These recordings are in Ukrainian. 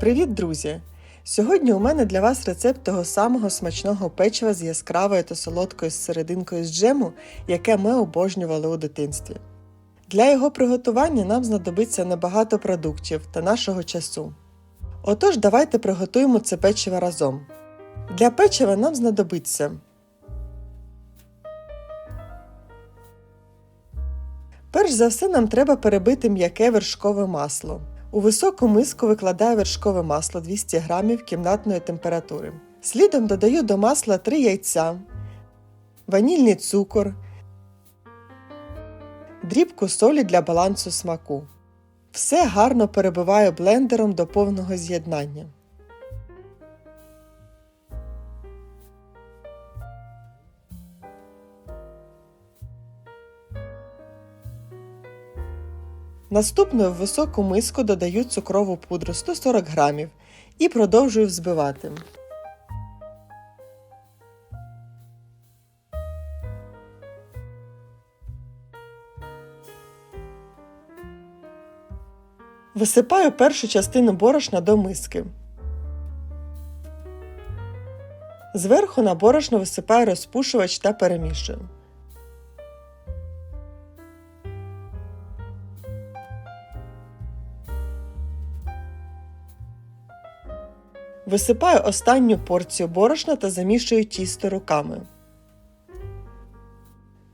Привіт, друзі! Сьогодні у мене для вас рецепт того самого смачного печива з яскравою та солодкою серединкою з джему, яке ми обожнювали у дитинстві. Для його приготування нам знадобиться небагато продуктів та нашого часу. Отож, давайте приготуємо це печиво разом. Для печива нам знадобиться Перш за все нам треба перебити м'яке вершкове масло. У високу миску викладаю вершкове масло 200 г кімнатної температури. Слідом додаю до масла 3 яйця, ванільний цукор, дрібку солі для балансу смаку. Все гарно перебиваю блендером до повного з'єднання. Наступною в високу миску додаю цукрову пудру 140 г і продовжую взбивати. Висипаю першу частину борошна до миски. Зверху на борошно висипаю розпушувач та перемішую. Висипаю останню порцію борошна та замішую тісто руками.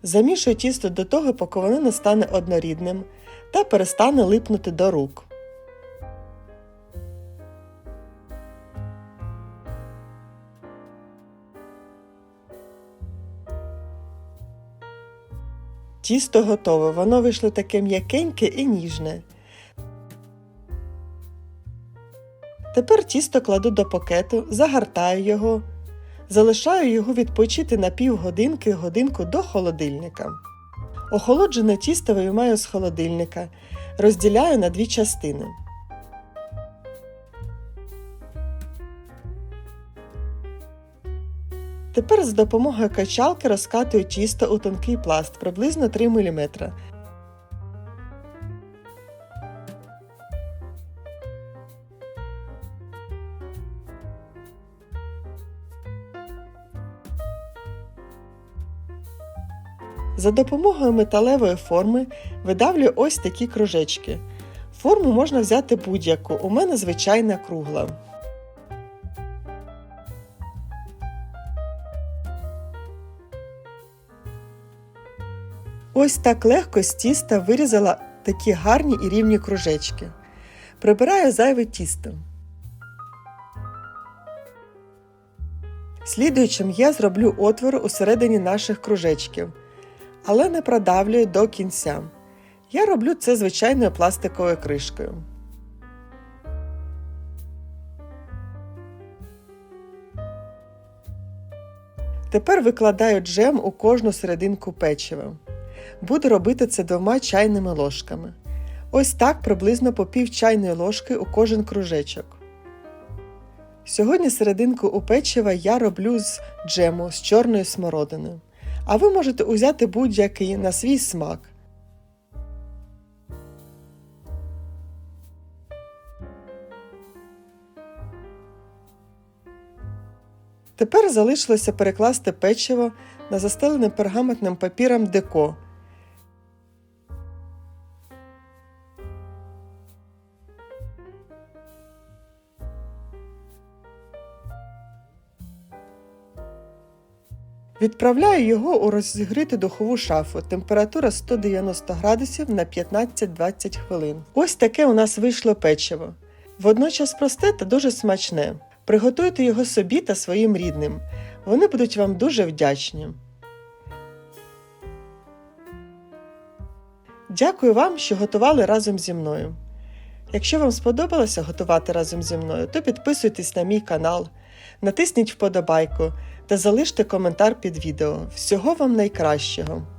Замішую тісто до того, поки воно не стане однорідним та перестане липнути до рук. Тісто готове, воно вийшло таке м'якеньке і ніжне. Тепер тісто кладу до пакету, загортаю його, залишаю його відпочити на півгодинки годинку до холодильника. Охолоджене тісто виймаю з холодильника, розділяю на дві частини. Тепер за допомогою качалки розкатую тісто у тонкий пласт приблизно 3 мм. За допомогою металевої форми видавлюю ось такі кружечки. Форму можна взяти будь-яку, у мене звичайна кругла. Ось так легко з тіста вирізала такі гарні і рівні кружечки. Прибираю зайве тісто. Слідуючим я зроблю отвори усередині наших кружечків, але не продавлюю до кінця. Я роблю це звичайною пластиковою кришкою. Тепер викладаю джем у кожну серединку печива. Буду робити це двома чайними ложками. Ось так приблизно по пів чайної ложки у кожен кружечок. Сьогодні серединку у печива я роблю з джему з чорної смородини. А ви можете узяти будь-який на свій смак. Тепер залишилося перекласти печиво на застелене пергаментним папіром деко. Відправляю його у розігріту духову шафу. Температура 190 градусів на 15-20 хвилин. Ось таке у нас вийшло печиво. Водночас просте та дуже смачне. Приготуйте його собі та своїм рідним. Вони будуть вам дуже вдячні. Дякую вам, що готували разом зі мною. Якщо вам сподобалося готувати разом зі мною, то підписуйтесь на мій канал, натисніть вподобайку та залиште коментар під відео. Всього вам найкращого!